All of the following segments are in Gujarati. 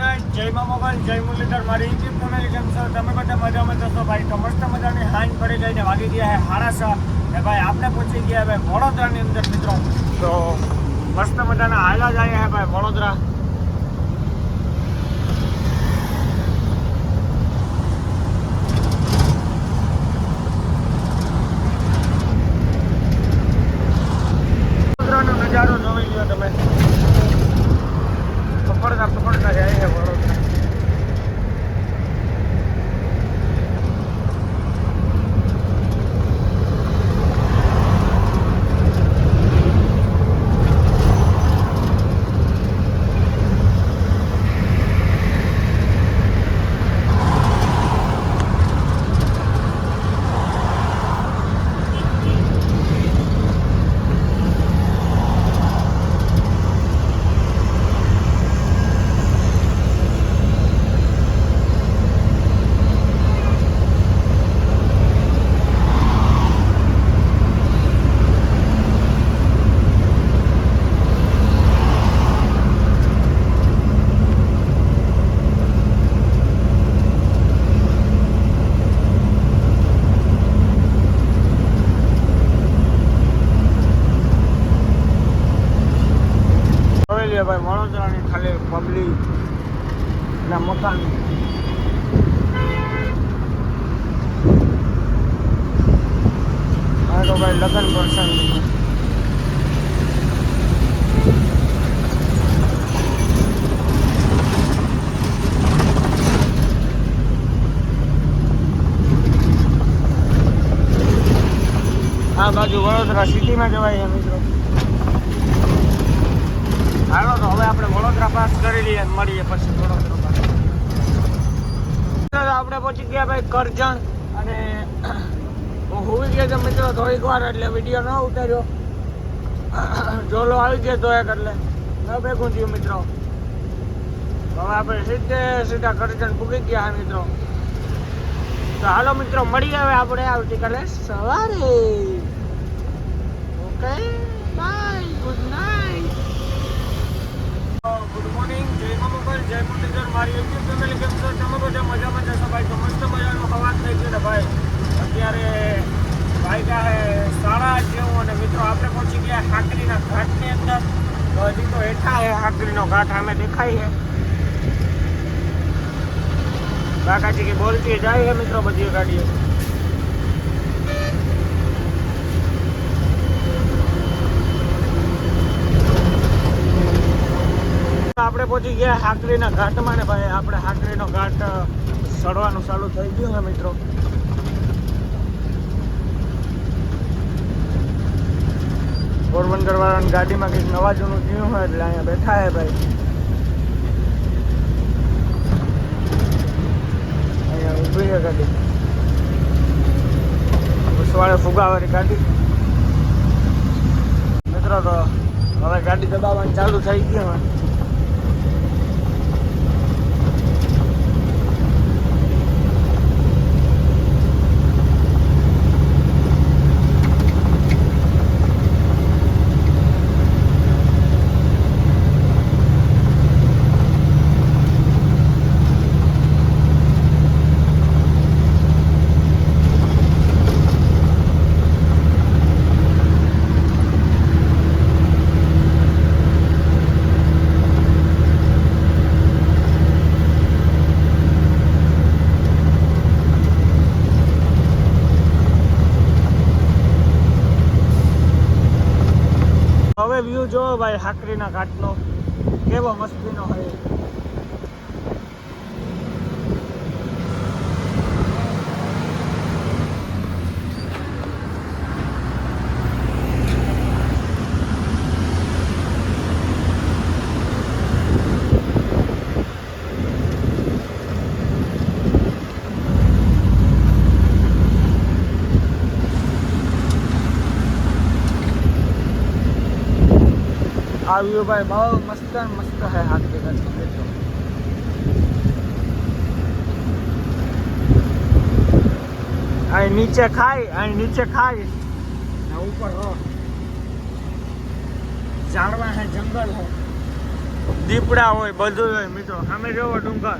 ગાઈસ જય મા મોબાઈલ જય મુરલીધર મારી યુટ્યુબ ફેમિલી કેમ છો? તમે બધા મજામાં જશો ભાઈ. તો મસ્ત મજાની હાંજ પડી ગઈ ને વાગી ગયા હે છ ને ભાઈ આપણે પહોંચી ગયા ભાઈ વડોદરાની અંદર મિત્રો. તો મસ્ત મજાના હાલા જાય હે ભાઈ વડોદરા વડોદરાનો નજારો જોઈ લ્યો તમે પકડતા પકડતા જાય છે વડોદરા જોઈ લ્યો ભાઈ વડોદરાની ખાલી પબ્લિક ના મકાન. હા તો ભાઈ લગ્ન પ્રસંગ આ બાજુ વડોદરા સિટીમાં જવાય મિત્રો. હાલો તો હવે આપણે વડોદરા પાસ કરી લઈએ મળીએ પછી વડોદરા પાસ. આપણે પહોંચી ગયા ભાઈ કરજણ અને હું હોવી ગયો તો મિત્રો થોડીક વાર એટલે વીડિયો ન ઉતાર્યો. જોલો આવી ગયો તો એક એટલે ન ભેગું થયું મિત્રો. હવે આપણે સીધે સીધા કરજણ પૂગી ગયા મિત્રો. તો હાલો મિત્રો, મળીએ હવે આપણે આવતીકાલે સવારે. Okay bye good night good morning જય મા મોબાઈલ જય મુરલીધર. મારી યુટ્યુબ ફેમિલી કેમ છો? તમે બધા મજામાં જશો ભાઈ. તો મસ્ત મજાનો અવાજ થઈ ગયો ને ભાઈ. અત્યારે ભાઈ હે સાડા જેવું અને મિત્રો આપણે પહોંચી ગયા હાકરીના ઘાટની અંદર. તો હજી તો હેઠા હે હાકરીનો ઘાટ અમે દેખાય છે. કાકાજી કે બોલતી જાય છે મિત્રો બધી ગાડીઓ. આપણે પહોંચી ગયા હાકરીના ઘાટમાં ને ભાઈ, આપણે હાકરીનો ઘાટ સડવાનું ચાલુ થઈ ગયું છે મિત્રો. પોરબંદર વાળાની ગાડીમાં કંઈક નવા જૂનું થયું હોય એટલે અહીંયા બેઠા હે ભાઈ. અહીંયા ઊભી છે ગાડી. ઉસવાળે ફુગાવાળી ગાડી. મિત્રો, તો હવે ગાડી દબાવવાની ચાલુ થઈ ગયું હવે જોવો ભાઈ હાકરીના ઘાટનો કેવો મસ્તીનો હોય. આ વ્યૂ ભાઈ, બહુ મસ્ત મસ્ત હે હાકરી ઘાટનો દેખો અહીં નીચે ખાઈ, અહીં નીચે ખાઈ. ને ઉપર, હો. ઝાડવા હે, જંગલ હે. દીપડા હોય બધું હોય, મિત્રો. સામે જોવો ડુંગર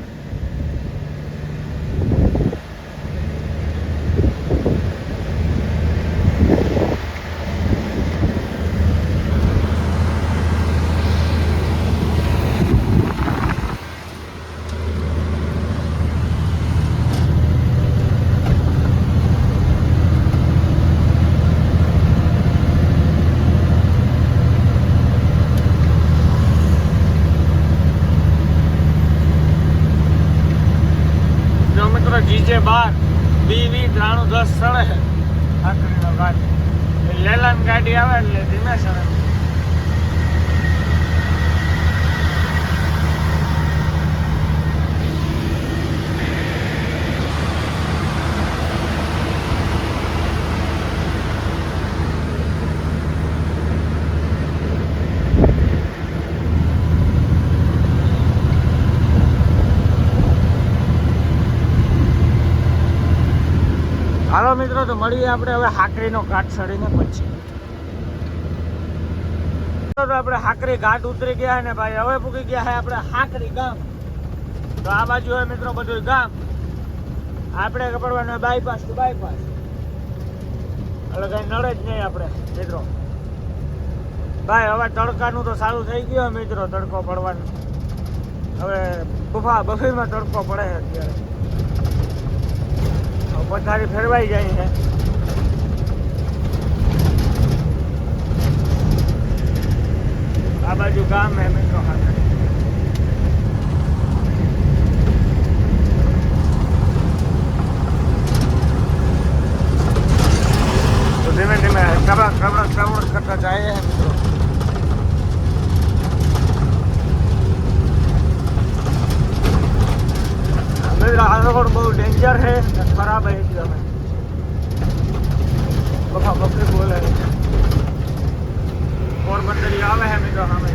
જો મિત્રો બાર બી વી ત્રાણું દસ એ લેલાન ગાડી આવે એટલે ધીમે સડે હાલો મિત્રો તો મળીએ આપણે હવે હાકરીનો ઘાટ ચડીને પછી. આપણે હાકરી ઘાટ ઉતરી ગયા ને ભાઈ, હવે પૂકી ગયા છે આપણે હાકરી ગામ. તો આ બાજુ હોય મિત્રો બધું ગામ. આપણે પડવાનું બાયપાસ ટુ બાયપાસ એટલે કઈ નડે જ નહીં આપણે, મિત્રો. ભાઈ, હવે તડકાનું તો સારું થઈ ગયું મિત્રો, તડકો પડવાનું. હવે બફા બફીમાં તડકો પડે અત્યારે. પથારી ફેરવાઈ જાય છે. આ બાજુ ગામ હે મિત્રો હાથે. તો ધીમે ધીમે કબડા કબડા કબડ કરતા જાય છે મિત્રો મિત્રો આ રોડ બહુ ડેન્જર છે ને ખરાબ છે એકદમ બફા બકરી બોલે છે પોરબંદરી આવે છે મિત્રો સામે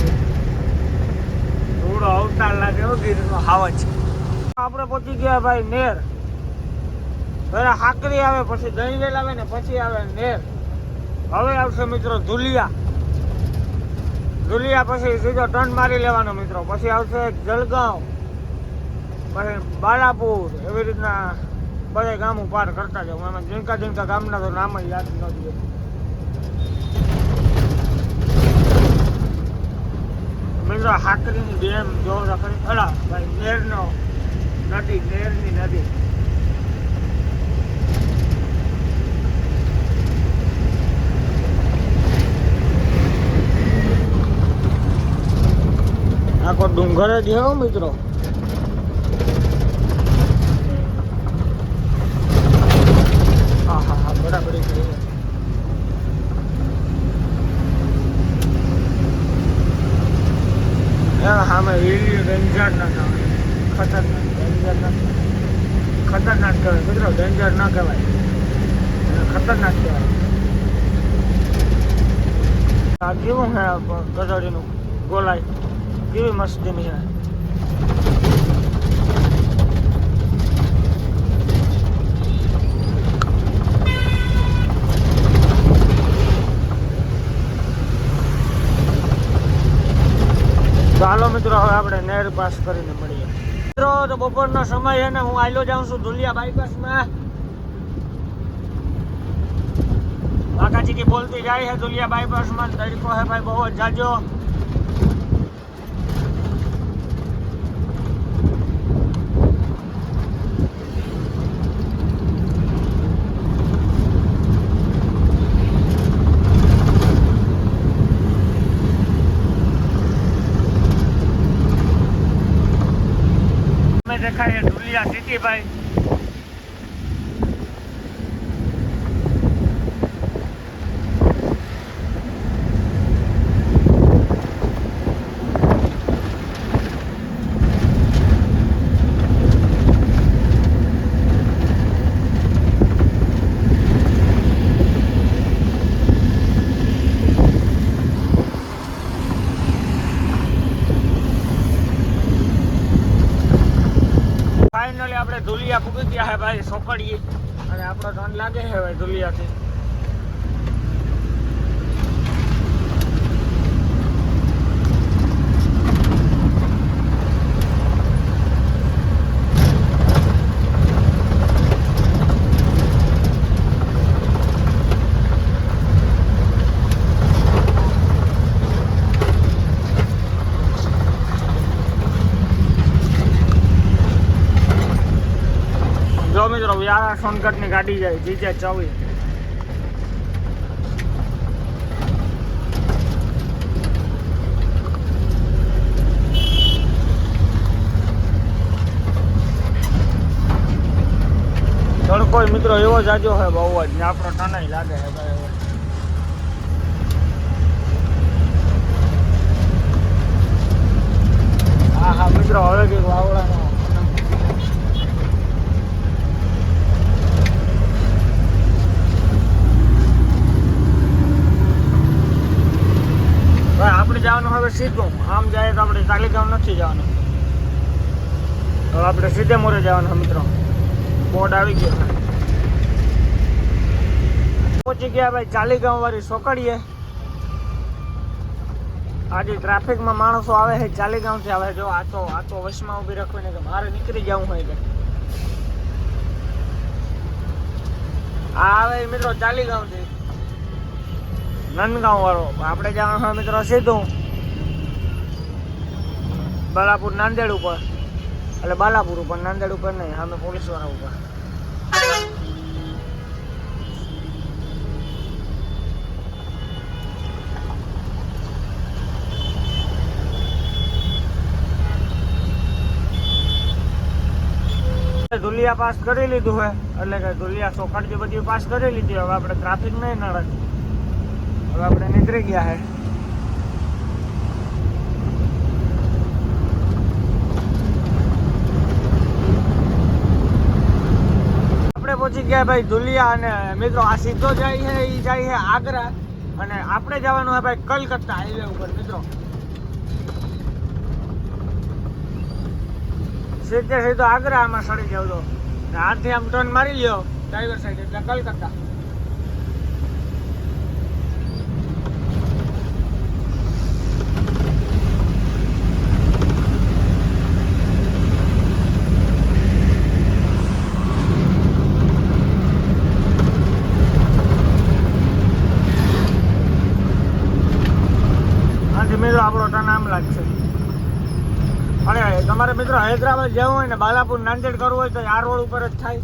થોડો અવતાર લાગે હો ગીરનો હાવજ આપણે પહોંચી ગયા ભાઈ નેર. પહેલા હાકરી આવે, પછી દહીંવેલ આવે ને પછી આવે નેર. હવે આવશે મિત્રો ધુલિયા. ધુલિયા પછી સીધો ટર્ન મારી લેવાનો મિત્રો. પછી આવશે જલગાંવ. પછી બાલાપુર. એવી રીતના બધા ગામો પાર કરતા જાઉં એમાં જીણકા જીણકા ગામના તો નામ જ યાદ ન જોઈએ મિત્રો હાકરીની ડેમ જો ખરી અલા, ભાઈ નેરનો નદી નેરની નદી. આખો ડુંગર જ હો મિત્રો. સામે રેલી ડેન્જર ના ખતરનાક. ડેન્જર ખતરનાક કહેવાય. મિત્રો ડેન્જર ના કહેવાય. ખતરનાક કહેવાય. આ કેવું છે ગધડીનું ગોલાય? કેવી મસ્તીની છે ચાલો મિત્રો, હવે આપણે નહેર પાસ કરીને મળીએ. મિત્રો, તો બપોરનો સમય ને, હું આયલો જાઉં છું ધુલિયા બાયપાસમાં. કાકાજી કે બોલતી જાય છે ધુલિયા બાયપાસમાં. તરીકો હે ભાઈ, બહુ જ જાજો. દેખાય છે ધુલિયા સિટી ભાઈ ફાઇનલી આપણે ધુલિયા પૂકી ગયા હે ભાઈ સોકડીએ અને આપણો ધન લાગે છે ભાઈ ધુલિયાથી મિત્રો વ્યારા સોનગઢની ગાડી જાય જીજે ચોવી તડકો મિત્રો એવો જાજો હોય બહુ જ. ને આપણો ટનાઈ લાગે છે ભાઈ હા હા, મિત્રો, હવે કંઈક વાવડાનો ભાઈ આપણે જવાનું હવે સીધું આમ જાય તો આપણે તાલીગામ નથી જવાનું. હવે આપણે સીધે મોરે જવાનું મિત્રો. બોર્ડ આવી ગયો પહોંચી ગયા ભાઈ ચાલીગામ વાળી સોકડીએ. આજે ટ્રાફિકમાં માણસો આવે છે, ચાલીગામથી આવે જો આ તો આ તો વશમાં ઊભી રાખવીને કે મારે નીકળી જવું હોય કે આવે મિત્રો ચાલીગામથી. નંદગાંવ વાળો. આપણે જવાનું મિત્રો સીધું. બાલાપુર નાંદેડ ઉપર. એટલે બાલાપુર ઉપર, નાંદેડ ઉપર નહીં, સામે પોલીસવાળા ઉપર ધુલિયા પાસ કરી લીધું હે. એટલે કે ધુલિયા સોખડ જે બધી પાસ કરી લીધી, હવે આપણે ટ્રાફિક નહીં નડે. હવે આપણે નીકળી ગયા હે આપણે પહોંચી ગયા ભાઈ ધુલિયા અને મિત્રો આ સીધો જાય છે એ જાય છે આગ્રા. અને આપણે જવાનું હોય ભાઈ કલકત્તા હાઈવે ઉપર, મિત્રો. સીધે સીધો આગ્રા આમાં સડી જાવ તો હાથથી આમ ટર્ન મારી લ્યો ડ્રાઈવર સાઈડ એટલે કલકત્તા આથી મિત્રો આપણો ટર્ન આમ લાગશે અને તમારે મિત્રો હૈદરાબાદ જવું હોય ને બાલાપુર નાંદેડ કરવું હોય તો આ રોડ ઉપર જ થાય.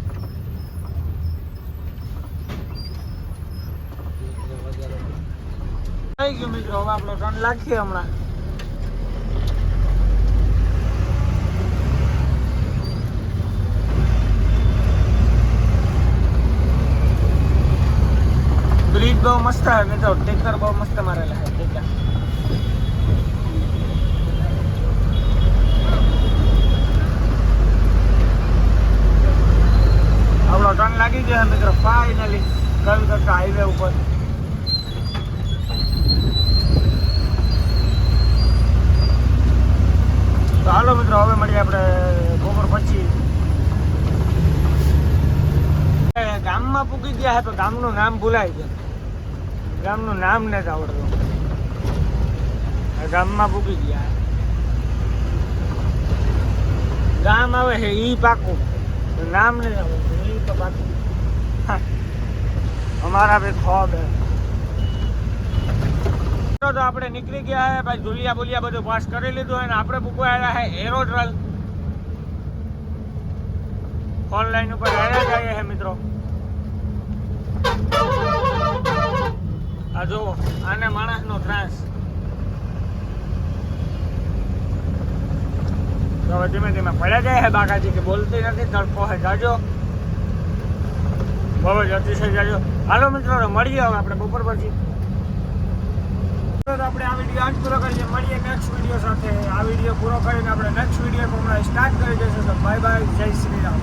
થઈ ગયું મિત્રો, હવે આપણો ટર્ન લાગીએ હમણાં. બ્રિજ બહુ મસ્ત મિત્રો ટેકર બહુ મસ્ત મારેલા હે ટેકર આપણો ટર્ન લાગી ગયો છે મિત્રો ફાઇનલી કલકત્તા હાઈવે ઉપર. તો હાલો મિત્રો, હવે મળીએ આપણે બપોર પછી. ગામમાં પૂકી ગયા તો ગામનું નામ ભૂલાય છે. ગામનું નામ નથી આવડતું. ગામમાં પૂકી ગયા ગામ આવે છે ઈ પાકું. નામ નહીં આવડતું. ઈ તો પાકું. અમારા ભી ખોબ તો આપણે નીકળી ગયા હે, ભાઈ ધુલિયા બુલિયા બધું પાસ કરી લીધું અને આપણે પૂકવાયેલા હે, એરોડ્રલ. ઓનલાઈન ઉપર આવ્યા જઈએ હે મિત્રો. આ જુઓ, આને માણસનો ત્રાસ. હવે ધીમે ધીમે પડ્યા જાય હે બાકાજી, કે બોલતી નથી, તડકો હે, જાજો. બહુ જ અતિશય જાજો હાલો મિત્રો મળીએ હવે આપણે બપોર પછી. આપણે આ વીડિયો આજ પૂરો કરીએ. મળીએ નેક્સ્ટ વીડિયો સાથે. આ વીડિયો પૂરો કરીને આપણે નેક્સ્ટ વીડિયો હમણાં સ્ટાર્ટ કરી દઈશું. બાય બાય જય શ્રી રામ.